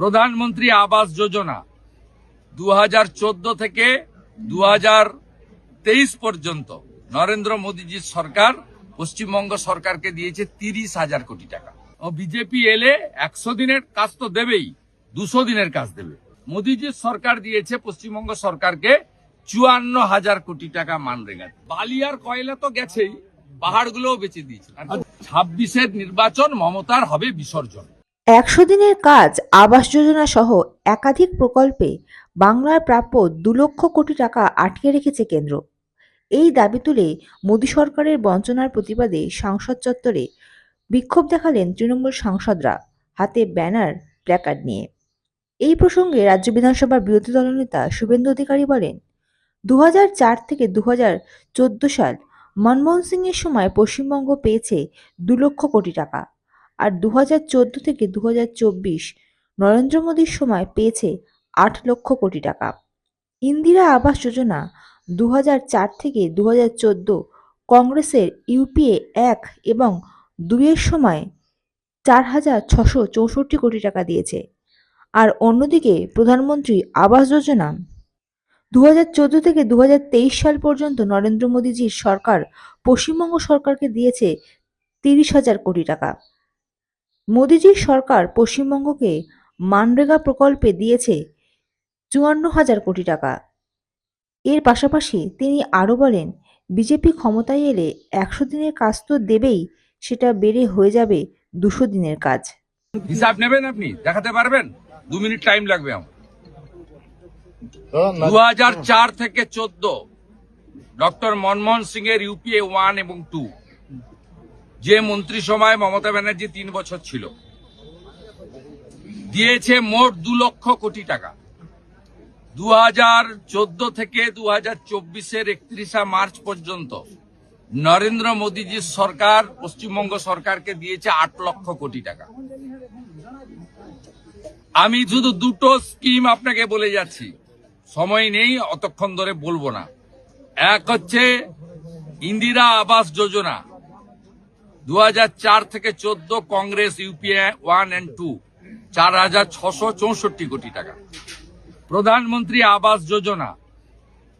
প্রধানমন্ত্রী আবাস যোজনা দু হাজার চোদ্দ থেকে দু হাজার তেইশ পর্যন্ত নরেন্দ্র মোদীজির সরকার পশ্চিমবঙ্গ সরকারকে দিয়েছে তিরিশ হাজার কোটি টাকা। ও বিজেপি এলে একশো দিনের কাজ তো দেবেই, দুশো দিনের কাজ দেবে। মোদীজির সরকার দিয়েছে পশ্চিমবঙ্গ সরকারকে চুয়ান্ন হাজার কোটি টাকা মানরেগা। বালি আর কয়লা তো গেছেই, পাহাড়গুলোও বেঁচে দিয়েছে। ছাব্বিশের নির্বাচন মমতার হবে বিসর্জন। একশো দিনের কাজ, আবাস যোজনা সহ একাধিক প্রকল্পে বাংলার প্রাপ্য দু লক্ষ কোটি টাকা আটকে রেখেছে কেন্দ্র। এই দাবি তুলে মোদী সরকারের বঞ্চনার প্রতিবাদে সংসদ চত্বরে বিক্ষোভ দেখালেন তৃণমূল সাংসদরা, হাতে ব্যানার, প্ল্যাকার্ড নিয়ে। এই প্রসঙ্গে রাজ্য বিধানসভার বিরোধী দলনেতা শুভেন্দু অধিকারী বলেন দু হাজার চার থেকে দু হাজার চোদ্দ সাল মনমোহন সিংয়ের সময় পশ্চিমবঙ্গ পেয়েছে দু লক্ষ কোটি টাকা। আর দু হাজার চোদ্দ থেকে দু হাজার চব্বিশ নরেন্দ্র মোদীর সময় পেয়েছে আট লক্ষ কোটি টাকা। ইন্দিরা আবাস যোজনা দু হাজার চার থেকে দু হাজার চোদ্দ কংগ্রেসের ইউপিএ এক এবং দুইয়ের সময় চার হাজার ছশো চৌষট্টি কোটি টাকা দিয়েছে। আর অন্যদিকে প্রধানমন্ত্রী আবাস যোজনা দুহাজার চোদ্দ থেকে দু তেইশ সাল পর্যন্ত নরেন্দ্র মোদীজির সরকার পশ্চিমবঙ্গ সরকারকে দিয়েছে তিরিশ হাজার কোটি টাকা। মোদিজির সরকার পশ্চিমবঙ্গকে মানরেগা প্রকল্পে দিয়েছে চুয়ান্ন হাজার কোটি টাকা। এর পাশাপাশি তিনি আরও বলেন বিজেপি ক্ষমতায় এলে একশো দিনের কাজ তো দেবেই সেটা বেড়ে হয়ে যাবে দুশো দিনের কাজ। হিসাব নেবেন আপনি? দেখাতে পারবেন? দু মিনিট টাইম লাগবে আমার। দু চার থেকে চোদ্দ ডক্টর মনমোহন সিং এর ইউপিএ ওয়ান এবং টু যে মন্ত্রিসভায় মমতা ব্যানার্জি তিন বছর ছিল, দিয়েছে মোট দু লক্ষ কোটি টাকা। দু হাজার চোদ্দ থেকে দু হাজার চব্বিশের একত্রিশা মার্চ পর্যন্ত নরেন্দ্র মোদীজির সরকার, পশ্চিমবঙ্গ সরকারকে দিয়েছে আট লক্ষ কোটি টাকা। আমি শুধু দুটো স্কিম আপনাকে বলে যাচ্ছি। সময় নেই, অতক্ষণ ধরে বলব না। এক হচ্ছে ইন্দিরা আবাস যোজনা। দু হাজার চার থেকে চোদ্দ Congress, UPA, one and two, চার হাজার ছশো চৌষট্টি কোটি টাকা। প্রধানমন্ত্রী আবাস যোজনা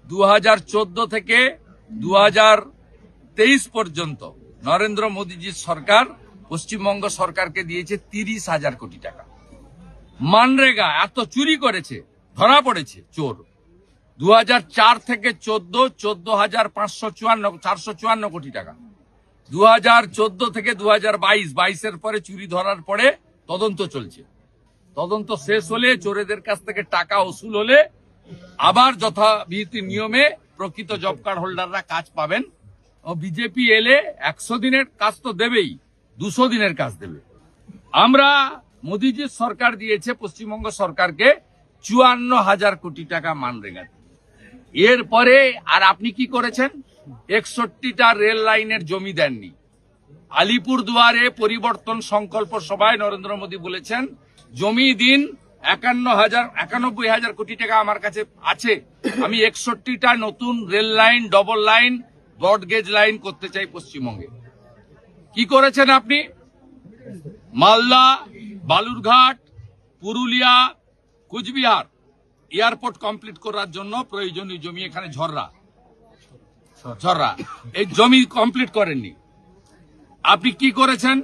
দু হাজার চোদ্দ থেকে দু তেইশ পর্যন্ত নরেন্দ্র মোদীজির সরকার, পশ্চিমবঙ্গ সরকারকে দিয়েছে তিরিশ হাজার কোটি টাকা। মানরেগা এত চুরি করেছে, ধরা পড়েছে, চোর। দু হাজার চার থেকে চোদ্দ চোদ্দ হাজার পাঁচশো চুয়ান্ন, চারশো চুয়ান্ন কোটি টাকা। দু হাজার চোদ্দ থেকে দু হাজার বাইশ, বাইশের পরে চুরি ধরার পরে তদন্ত চলছে। তদন্ত শেষ হলে চোরেদের কাছ থেকে টাকা উসুল হলে আবার যথাবিহিত নিয়মে প্রকৃত জব কার্ড হোল্ডাররা কাজ পাবেন ও বিজেপি এলে একশো দিনের কাজ তো দেবেই, দুশো দিনের কাজ দেবে। আমরা মোদীজির সরকার দিয়েছে, পশ্চিমবঙ্গ সরকারকে চুয়ান্ন হাজার কোটি টাকা মানরেগা। এরপরে আর আপনি কি করেছেন? একষট্টিটা রেল লাইনের জমি দেননি। আলিপুর দুয়ারে পরিবর্তন সংকল্প সভায় নরেন্দ্র মোদী বলেছেন, জমি দিন একান্ন হাজার, একানব্বই হাজার কোটি টাকা আমার কাছে আছে। আমি একষট্টিটা নতুন rail line, double line broad gauge line করতে চাই পশ্চিমবঙ্গে। কি করেছেন আপনি? মালদা, বালুরঘাট, পুরুলিয়া, কুচবিহার। এয়ারপোর্ট কমপ্লিট করার জন্য প্রয়োজনীয় জমি এখানে ঝররা। ঝররা। এই জমি কমপ্লিট করেননি। আপনি কি করেছেন?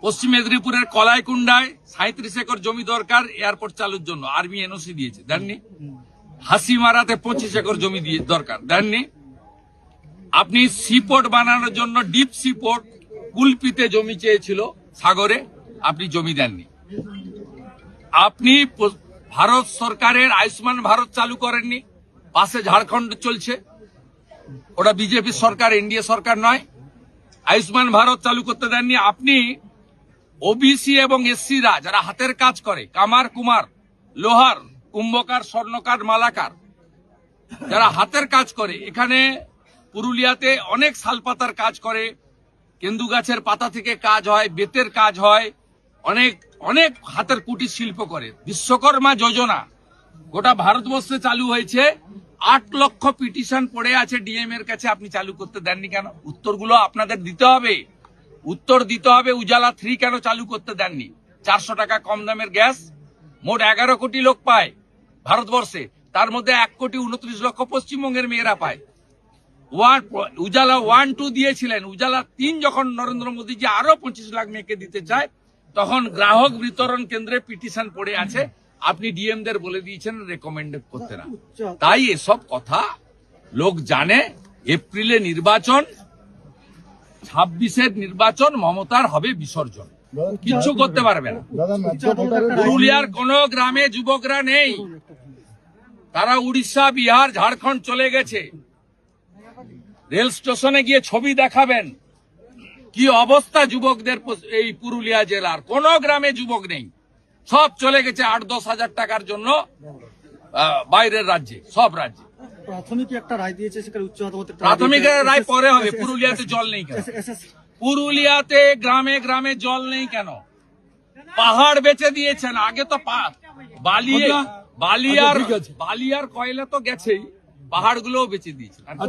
পশ্চিম মেদিনীপুরের কলাইকুণ্ডায় সাঁত্রিশ একর জমি দরকার এয়ারপোর্ট চালুর জন্য। আর্মি এনওসি দিয়েছে। দেননি? হাসিমারাতে পঁচিশ একর জমি দিয়ে দরকার। দেননি? আপনি সিপোর্ট বানানোর জন্য ডিপ সিপোর্ট কুলপিতে জমি চেয়েছিল সাগরে। আপনি জমি দেননি। আপনি ভারত সরকারের আয়ুষ্মান ভারত চালু করেননি। পাশে ঝাড়খণ্ড চলছে। ওটা বিজেপি সরকার, এনডিএ সরকার নয়। আয়ুষ্মান ভারত চালু করতে দেননি। আপনি ওবিসি এবং এসসিরা যারা হাতের কাজ করে, কামার কুমার, লোহার, কুম্ভকার, স্বর্ণকার, মালাকার, যারা হাতের কাজ করে, এখানে পুরুলিয়াতে অনেক শালপাতার কাজ করে। কেন্দু গাছের পাতা থেকে কাজ হয়, বেতের কাজ হয়, অনেক অনেক হাতের কুটির শিল্প করে। বিশ্বকর্মা যোজনা গোটা ভারতবর্ষে চালু হয়েছে। আট লক্ষ পিটিশন পড়ে আছে ডিএম এর কাছে, আপনি চালু করতে দেননি কেন? উত্তরগুলো আপনাদের দিতে হবে। উত্তর দিতে হবে, উজালা থ্রি কেন চালু করতে দেননি? চারশো টাকা কম দামের গ্যাস, মোট এগারো কোটি লোক পায় ভারতবর্ষে। তার মধ্যে এক কোটি উনত্রিশ লক্ষ পশ্চিমবঙ্গের মেয়েরা পায়। ওয়ান উজালা ওয়ান টু দিয়েছিলেন। উজালা তিন যখন নরেন্দ্র মোদীজি আরও পঁচিশ লাখ মেয়েকে দিতে চায়, তখন গ্রাহক বিতরণ কেন্দ্রে পিটিশন পড়ে আছে। আপনি ডিএম দের বলে দিয়েছেন রেকমেন্ড করতে না। তাই এসব কথা লোক জানে এপ্রিলে নির্বাচন ছাব্বিশের নির্বাচন মমতার হবে বিসর্জন। কিচ্ছু করতে পারবে না। পুরুলিয়ার কোন গ্রামে যুবকরা নেই। তারা উড়িষ্যা বিহার ঝাড়খণ্ড চলে গেছে। রেল স্টেশনে গিয়ে ছবি দেখাবেন। কি অবস্থা যুবকদের এই পুরুলিয়া জেলার? কোন গ্রামে যুবক নেই। সব চলে গেছে আট দশ হাজার টাকার জন্য বাইরের রাজ্যে সব রাজ্যে। প্রাথমিক একটা রায় দিয়েছে সেখানে উচ্চ আদালতের প্রাথমিক রায় পরে হবে পুরুলিয়াতে জল নেই কেন? পুরুলিয়াতে গ্রামে গ্রামে জল নেই কেন? পাহাড় বেচে দিয়েছেন আগে তো পা- বালি বালিয়ার বালিয়ার কয়লা তো গেছেই পাহাড়গুলোও বেচে দিয়েছেন।